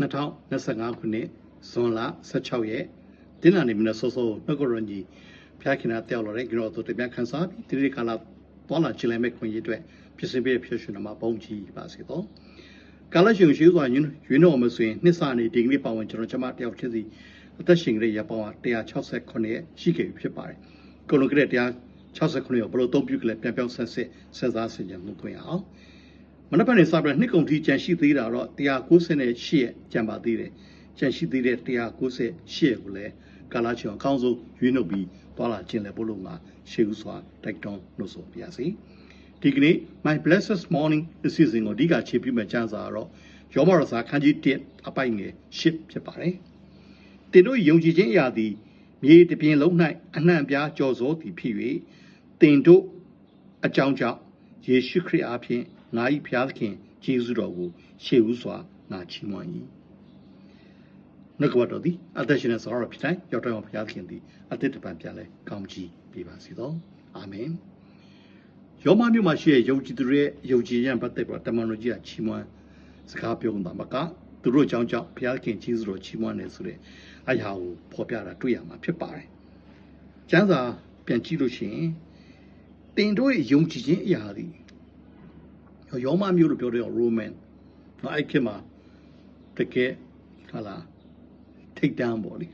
2025ခုနှစ်ဇွန်လ16ရက်တင်းလာနေမနေ့စောစောနှုတ်ကရန်ကြီးဖျားခင်နာတောက်လာတဲ့ကျွန်တော်တို့တပြခန်းစားပြီးဒီနေ့ခါလာသွားလာချင်လိုက်မဲ့ခွင့်ရအတွက်ဖြစ်စဉ်ပြဖြစ်ရှင်မှာပုံကြည့်ပါစေတော့ကာလရှင်ရှိစွာရွေးတော်မဆိုရင်နှစ်စာနေဒီကနေ့ပါဝင်ကျွန်တော်ကျမတယောက်ချင်းစီအသက်ရှင်ကြတဲ့ရပောင်း168ရက်ရှိခဲ့ပြီဖြစ်ပါတယ်ကိုလိုကတဲ့168ရက်ဘလို့သုံးပြုကြလဲပြန်ပြောင်းဆက်ဆက်ဆက်စားဆင်ခြင်မှုခွင့်အောင် မနက်ဖြန်နေစပြီးနှစ်ကုန်ထိကြံရှိသေးတာတော့198ရက်ကြံပါသေးတယ်ကြံရှိသေးတဲ့198ရက်ကိုလည်းကာလာချောင်းအကောင်းဆုံးရွေးနှုတ်ပြီးသွားလာခြင်းလည်းပို့လို့မှာရှေးဥစွာတိုက်တွန်းလို့ဆိုပြရစီဒီကနေ့ my blessed morning အစီအစဉ်ကိုအဓိကခြေပြုမဲ့ကျမ်းစာကတော့ယောမရစာခန်းကြီး1အပိုင်ငယ်10ဖြစ်ပါတယ်တင်တို့ယုံကြည်ခြင်းအရာသည်မြေတစ်ပြင်လုံး၌အနှံ့ပြားကြော်စိုးသည်ဖြစ်၍တင်တို့အကြောင်းကြောင့်ယေရှုခရစ်အားဖြင့် ငါ၏ဖျားသခင်ယေရှုတော်ကိုရှေ့ဦးစွာငါချီးမွမ်း၏နှုတ်ကပတော်သည်အသက်ရှင်တဲ့ဆောရဖြစ်တိုင်းရောက်တော့ဖျားသခင်သည်အသက်တပံပြန်လဲကောင်းချီးပေးပါစေသောအာမင်ယောမမြို့မှာရှိတဲ့ယုံကြည်သူတွေရဲ့ယုံကြည်ရန်ပတ်သက်ပြီးတမန်တော်ကြီးကချီးမွမ်းစကားပြောတာမကသူတို့အကြောင်းကြောင့်ဘုရားခင်ကြီးစွာတော်ချီးမွမ်းတယ်ဆိုတဲ့အရာကိုဖော်ပြတာတွေ့ရမှာဖြစ်ပါတယ်။ကျမ်းစာပြန်ကြည့်လို့ရှိရင်တင်တို့ရဲ့ယုံကြည်ခြင်းအရာသည် ယောမမျိုးလို့ပြောတဲ့ Roman နော်အဲ့ခေတ်မှာတကယ်ဟာလာထိတ်တန်းပေါ့လေ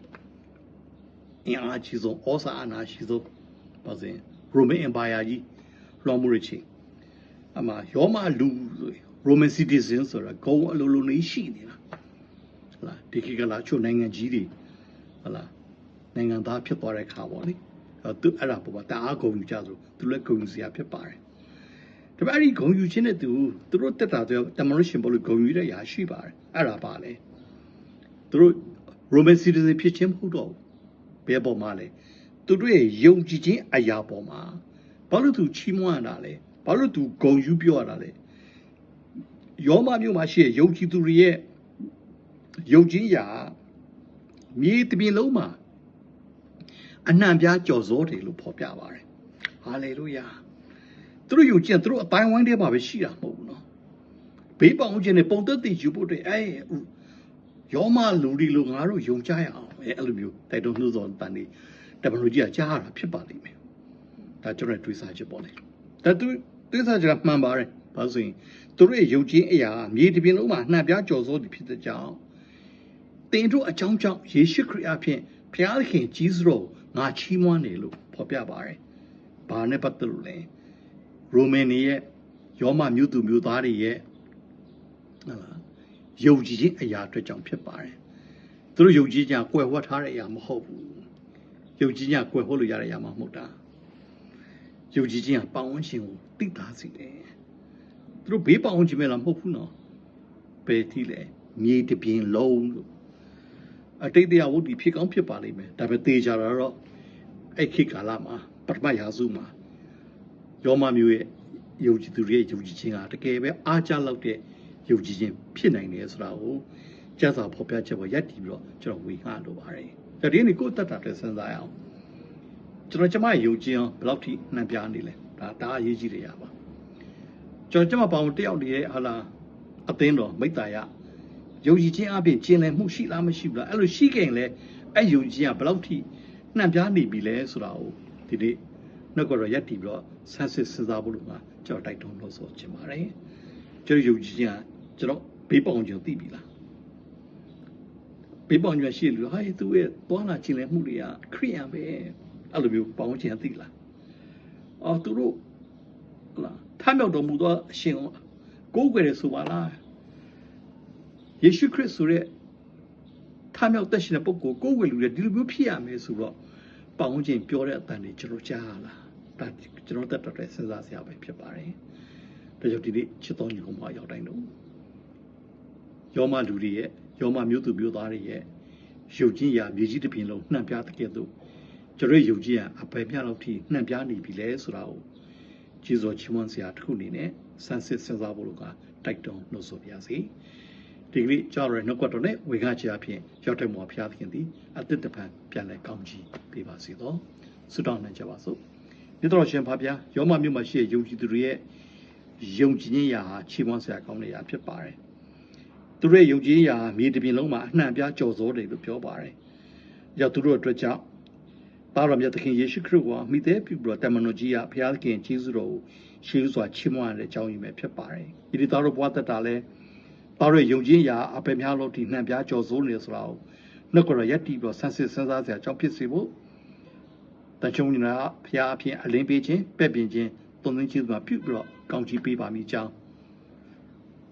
အင်အားကြီးဆုံးဩစာအာဏာရှိဆုံးပါစဉ် Roman Empire ကြီးလွှမ်းမိုးရချင်းအမှယောမလူဆို Roman citizen ဆိုတာဂုံအလိုလိုနေရှိနေတာဟလာဒီခေတ်ကလာချို့နိုင်ငံကြီးတွေဟလာနိုင်ငံသားဖြစ်သွားတဲ့ခါပေါ့လေအဲသူအဲ့ဒါပေါ်မှာတအားဂုံယူကြဆိုသူလည်းဂုံယူစရာဖြစ်ပါတယ် ဒါပေမဲ့အဲ့ဒီဂုံယူခြင်းနဲ့သူသူတို့တက်တာတော့တမန်တော်ရှင်ဘောလို့ဂုံယူတဲ့ຢာရှိပါတယ်အဲ့ဒါပါလေသူတို့ Roman citizen ဖြစ်ခြင်းမဟုတ်တော့ဘူးဘယ်ပေါ်မှာလဲသူတို့ရဲ့ယုံကြည်ခြင်းအရာပေါ်မှာဘာလို့သူချီးမွမ်းရတာလဲဘာလို့သူဂုံယူပြောရတာလဲယောမမျိုးမှာရှိတဲ့ယုံကြည်သူတွေရဲ့ယုံကြည်ရာမြေတပြင်လုံးမှာအနှံပြားကြော်စိုးတယ်လို့ဖော်ပြပါတယ်ဟာလေလုယာ သူတို့ယုံကြည်သူတို့အတိုင်းဝိုင်းထဲမှာပဲရှိတာမဟုတ်ဘူးနော်ဘေးပေါင်းခြင်းနဲ့ပုံသက်တည်ယူဖို့အတွက်အဲယောမလူဒီလိုငါတို့ယုံကြရအောင်အဲအဲ့လိုမျိုးတိုက်တွန်းနှိုးဆော်တန်နေတမန်တော်ကြီးကကြားရတာဖြစ်ပါလိမ့်မယ်ဒါကျွန်တော်တွေးစားချက်ပေါ့လေဒါသူတွေးစားချက်ကမှန်ပါတယ်ဘာလို့ဆိုရင်သူတို့ရဲ့ယုံကြည်အရာမြေတစ်ပြင်လုံးမှာနှံပြားကြော်စိုးသည်ဖြစ်တဲ့ကြောင့်တင်တို့အကြောင်းကြောင့်ယေရှုခရစ်အဖင်ဘုရားသခင်ကြီးစွာငါချီးမွမ်းတယ်လို့ဖော်ပြပါတယ်ဘာနဲ့ပတ်သက်လို့လဲ ရိုမန်တွေရဲ့ယောမမြို့သူမြို့သားတွေရဲ့ဟုတ်လားယုံကြည်ခြင်းအရာအတွက်ကြောင့်ဖြစ်ပါတယ်သူတို့ယုံကြည်ခြင်းကွယ်ဝတ်ထားတဲ့အရာမဟုတ်ဘူးယုံကြည်ခြင်းကွယ်ဝတ်လို့ရတဲ့အရာမှမဟုတ်တာယုံကြည်ခြင်းကပတ်ဝန်းကျင်ကိုတိတာစေတယ်သူတို့ဘေးပတ်ဝန်းကျင်မဲ့လားမဟုတ်ဘူးနော်ဘယ်ထိလဲမြေတပြင်လုံးလို့အတိတ်တရားဝုဒ္ဓဖြစ်ကောင်းဖြစ်ပါလိမ့်မယ်ဒါပေမဲ့သေချာတာတော့အဲ့ခေတ်ကာလမှာပထမရာစုမှာ ယောမမျိုးရဲ့ယုံကြည်သူတွေရဲ့ယုံကြည်ခြင်းကတကယ်ပဲအားကျလောက်တဲ့ယုံကြည်ခြင်းဖြစ်နိုင်တယ်ဆိုတာကိုကျမ်းစာဖော်ပြချက်ပေါ်ရပ်တည်ပြီးတော့ကျွန်တော်ဝေငှလိုပါတယ်။ဒါဒီနေ့ကိုယ်တက်တာတဲ့စဉ်းစားရအောင်။ကျွန်တော်ကျမရဲ့ယုံကြည်အောင်ဘယ်လောက်ထိနှံပြနေလဲ။ဒါဒါအရေးကြီးတယ်ရပါ။ကျွန်တော်ကျမပေါင်းတယောက်တည်းရဲ့ဟာလာအသင်းတော်မိတ္တာယယုံကြည်ခြင်းအပြင်ကျင်လည်မှုရှိလားမရှိဘူးလားအဲ့လိုရှိခဲ့ရင်လည်းအဲ့ယုံကြည်ခြင်းကဘယ်လောက်ထိနှံပြနေပြီလဲဆိုတာကိုဒီနေ့ နှုတ်ကတော့ရပ်တည်ပြီးတော့ဆန်းစစ်စဉ်းစားဖို့လို့ငါကျွန်တော်တိုက်တွန်းလို့ဆိုချင်ပါတယ်။ကျွန်တော်ယုံကြည်ခြင်းကကျွန်တော်ဘေးပေါင်ကျွန်သိပြီလားဘေးပေါင်ကျွန်ရှိလို့ဟာသူ့ရဲ့သွားလာခြင်းလည်းမှုတွေကခရိယံပဲအဲ့လိုမျိုးပေါင်ခြင်းသိလားအော်သူတို့ဟလာထမ်းမြောက်တော်မူသောအရှင်ကိုးကွယ်တယ်ဆိုပါလားယေရှုခရစ်ဆိုတဲ့ထမ်းမြောက်သက်ရှင်တဲ့ပုဂ္ဂိုလ်ကိုးကွယ်လူတွေဒီလိုမျိုးဖြစ်ရမယ်ဆိုတော့ ပေါင်ခြင်းပြောတဲ့အတန်တွေကျွန်တော်ကြားရလားဒါကျွန်တော်တက်တော်တဲ့စဉ်းစားစရာပဲဖြစ်ပါတယ်ဒါကြောင့်ဒီနေ့ချစ်တော်ညီကောင်မရောက်တိုင်းတော့ယောမလူတွေရဲ့ယောမမျိုးသူမျိုးသားတွေရဲ့ယုတ်ကြီးရာမြေကြီးတစ်ပြင်လုံးနှံ့ပြတဲ့ကဲ့သို့ကျွန်တော်ယုတ်ကြီးရာအပယ်ပြလောက်ထိနှံ့ပြနေပြီလဲဆိုတာကိုကျေးဇူးချီးမွမ်းစရာတစ်ခုအနေနဲ့စမ်းစစ်စဉ်းစားဖို့လို့ကတိုက်တွန်းနှုတ်ဆိုပါရစေ ဒီကနေ့ကြောက်ရနှုတ်ကတော်နဲ့ဝေငှချရာဖြင့်ရောက်တဲ့မော်ဖျားသခင်သည်အသစ်တပံပြန်လဲကောင်းကြီးပေးပါစေသောဆုတောင်းနိုင်ကြပါစို့မြတ်တော်ရှင်ဖာဗျာယောမမြို့မှာရှိတဲ့ယုံကြည်သူတွေရဲ့ယုံကြည်ခြင်းရာဟာချီးမွမ်းစရာကောင်းတဲ့ရာဖြစ်ပါတယ်။ယသူတို့ရဲ့ယုံကြည်ရာမြေတစ်ပြင်လုံးမှာအနှံ့အပြားကြော်စောတယ်လို့ပြောပါတယ်။ရောက်သူတို့အတွက်ကြောင့်သားတော်မြတ်သခင်ယေရှုခရစ်ကိုမိသေးပြုပြီးတော့တမန်တော်ကြီးကဘုရားသခင်ကျေးဇူးတော်ကိုရှေးဥစွာချီးမွမ်းရတဲ့အကြောင်းရင်းပဲဖြစ်ပါတယ်။ဒီသားတော်ဘဝသက်တာလဲ သားတော်ရဲ့ယုံကြည်ရာအပေများလို့ဒီနှံ့ပြားကြော်စိုးနေတယ်ဆိုတာကိုနှုတ်ကရရက်တီပြီးတော့ဆန်းစစ်စဉ်းစားစရာအကြောင်းဖြစ်စေဖို့တန်ချုံညာဘုရားအဖြစ်အလင်းပေးခြင်းပဲ့ပြင်ခြင်းသုံးသင်းခြင်းမှာပြုပြီးတော့ကောင်းချီးပေးပါမိကြောင်း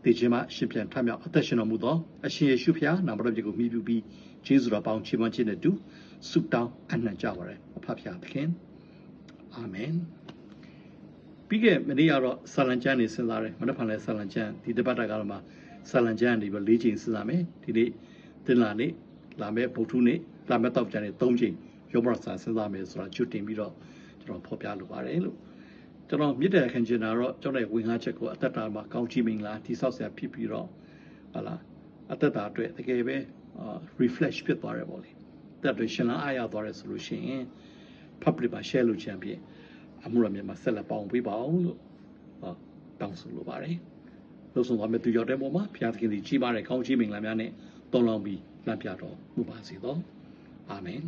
ဒီချိန်မှာရှင်ပြန်ထမြောက်အသက်ရှင်တော်မူသောအရှင်ယေရှုဖျားနာမတော်ပြကိုမြည်ပြုပြီးကျေးဇူးတော်ပေါင်းချီးမွမ်းခြင်းနဲ့တူဆုတောင်းအနံ့ကြပါရယ်အဖဖျားသခင်အာမင်ပြီးခဲ့မနေ့ကတော့ဆာလံကျမ်းနေစဉ်းစားတယ်မနေ့ဖန်လဲဆာလံကျမ်းဒီတပတ်တာကတော့မှ ဆာလံကျမ်းနေပြီး၄ချိန်စဉ်းစားမယ်ဒီနေ့တင်လာနေ့လာမယ့်ဗုဒ္ဓနေ့လာမယ့်တောက်ကျမ်းနေ၃ချိန်ရုံးမရစာစဉ်းစားမယ်ဆိုတာကျွတ်တင်ပြီးတော့ကျွန်တော်ဖော်ပြလိုပါတယ်လို့ကျွန်တော်မြစ်တဲ့ခံချင်တာတော့ကျွန်တော်ရဲ့ဝင်ငါချက်ကိုအသက်တာမှာကောင်းချီးမင်္ဂလာတိဆောက်ဆရာဖြစ်ပြီးတော့ဟာလာအသက်တာအတွက်တကယ်ပဲအာ refresh ဖြစ်သွားတယ်ပေါ့လေတက်တွေရှင်လာအားရသွားတယ်ဆိုလို့ရှိရင် public မှာ share လုပ်ချင်ပြီးအမှုရမြတ်မှာဆက်လက်ပေါင်းပေးပါအောင်လို့ဟောတောင်းဆိုလိုပါတယ် လို့ဆိုသွားမယ်သူရောက်တဲ့ပုံမှာဘုရားသခင်ကြီးကြီးပါတဲ့ကောင်းချီးမင်္ဂလာများနဲ့တုံးလောင်းပြီးလမ်းပြတော်မူပါစေသောအာမင်